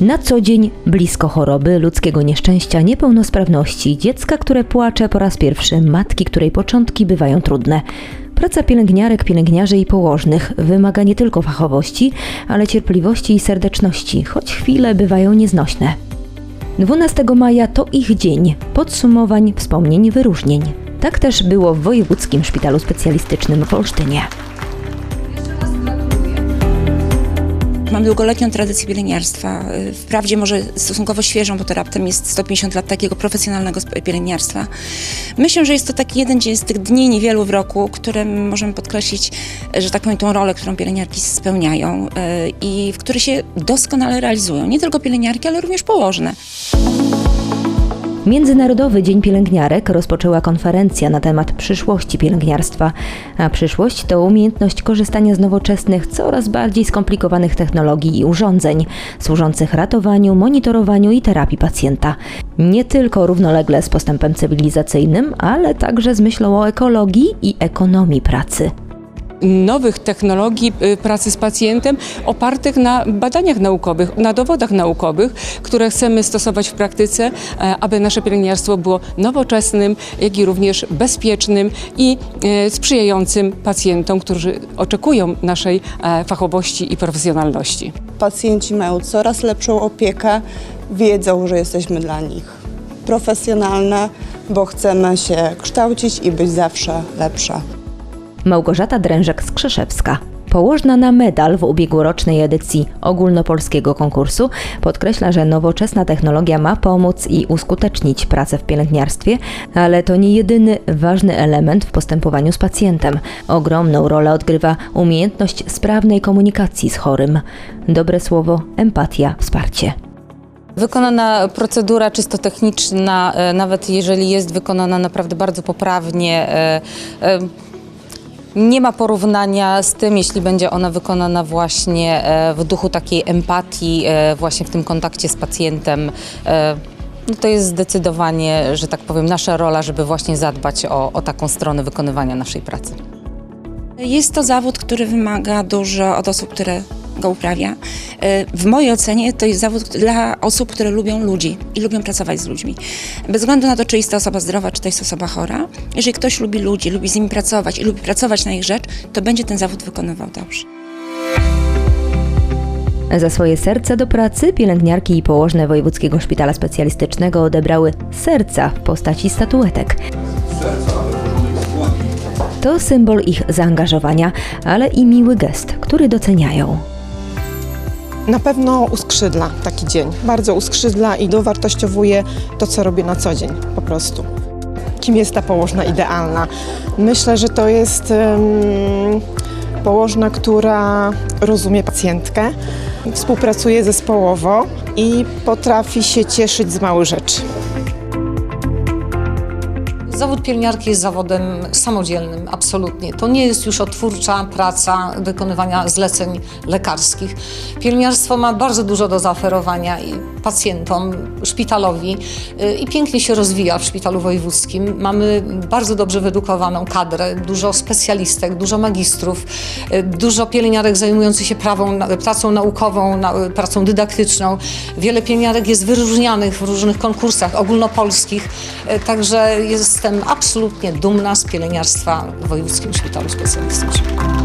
Na co dzień blisko choroby, ludzkiego nieszczęścia, niepełnosprawności, dziecka, które płacze po raz pierwszy, matki, której początki bywają trudne. Praca pielęgniarek, pielęgniarzy i położnych wymaga nie tylko fachowości, ale cierpliwości i serdeczności, choć chwile bywają nieznośne. 12 maja to ich dzień podsumowań, wspomnień, wyróżnień. Tak też było w Wojewódzkim Szpitalu Specjalistycznym w Olsztynie. Mam długoletnią tradycję pielęgniarstwa. Y, Wprawdzie może stosunkowo świeżą, bo to raptem jest 150 lat takiego profesjonalnego pielęgniarstwa. Myślę, że jest to taki jeden dzień z tych dni niewielu w roku, którym możemy podkreślić, y, że tak powiem, tą rolę, którą pielęgniarki spełniają y, i w której się doskonale realizują. Nie tylko pielęgniarki, ale również położne. Międzynarodowy Dzień Pielęgniarek rozpoczęła konferencja na temat przyszłości pielęgniarstwa, a przyszłość to umiejętność korzystania z nowoczesnych, coraz bardziej skomplikowanych technologii i urządzeń, służących ratowaniu, monitorowaniu i terapii pacjenta. Nie tylko równolegle z postępem cywilizacyjnym, ale także z myślą o ekologii i ekonomii pracy. Nowych technologii y, pracy z pacjentem opartych na badaniach naukowych, na dowodach naukowych, które chcemy stosować w praktyce, e, aby nasze pielęgniarstwo było nowoczesnym, jak i również bezpiecznym i e, sprzyjającym pacjentom, którzy oczekują naszej e, fachowości i profesjonalności. Pacjenci mają coraz lepszą opiekę, wiedzą, że jesteśmy dla nich profesjonalne, bo chcemy się kształcić i być zawsze lepsze. Małgorzata Drężek-Skrzeszewska. Położna na medal w ubiegłorocznej edycji ogólnopolskiego konkursu podkreśla, że nowoczesna technologia ma pomóc i uskutecznić pracę w pielęgniarstwie, ale to nie jedyny ważny element w postępowaniu z pacjentem. Ogromną rolę odgrywa umiejętność sprawnej komunikacji z chorym. Dobre słowo, empatia, wsparcie. Wykonana procedura czysto techniczna, e, nawet jeżeli jest wykonana naprawdę bardzo poprawnie, e, e, nie ma porównania z tym, jeśli będzie ona wykonana właśnie e, w duchu takiej empatii, e, właśnie w tym kontakcie z pacjentem. E, no to jest zdecydowanie, że tak powiem, nasza rola, żeby właśnie zadbać o, o taką stronę wykonywania naszej pracy. Jest to zawód, który wymaga dużo od osób, które go uprawia. Y, W mojej ocenie to jest zawód dla osób, które lubią ludzi i lubią pracować z ludźmi. Bez względu na to, czy jest to osoba zdrowa, czy to jest osoba chora, jeżeli ktoś lubi ludzi, lubi z nimi pracować i lubi pracować na ich rzecz, to będzie ten zawód wykonywał dobrze. Za swoje serce do pracy pielęgniarki i położne Wojewódzkiego Szpitala Specjalistycznego odebrały serca w postaci statuetek. To symbol ich zaangażowania, ale i miły gest, który doceniają. Na pewno uskrzydla taki dzień. Bardzo uskrzydla i dowartościowuje to, co robię na co dzień po prostu. Kim jest ta położna idealna? Myślę, że to jest em, położna, która rozumie pacjentkę, współpracuje zespołowo i potrafi się cieszyć z małych rzeczy. Zawód pielęgniarki jest zawodem samodzielnym, absolutnie. To nie jest już otwórcza praca wykonywania zleceń lekarskich. Pielęgniarstwo ma bardzo dużo do zaoferowania pacjentom, szpitalowi y, i pięknie się rozwija w szpitalu wojewódzkim. Mamy bardzo dobrze wyedukowaną kadrę, dużo specjalistek, dużo magistrów, y, dużo pielęgniarek zajmujących się prawą, pracą naukową, na, pracą dydaktyczną. Wiele pielęgniarek jest wyróżnianych w różnych konkursach ogólnopolskich, y, także jestem absolutnie dumna z pielęgniarstwa w Wojewódzkim Szpitalu Specjalistycznym.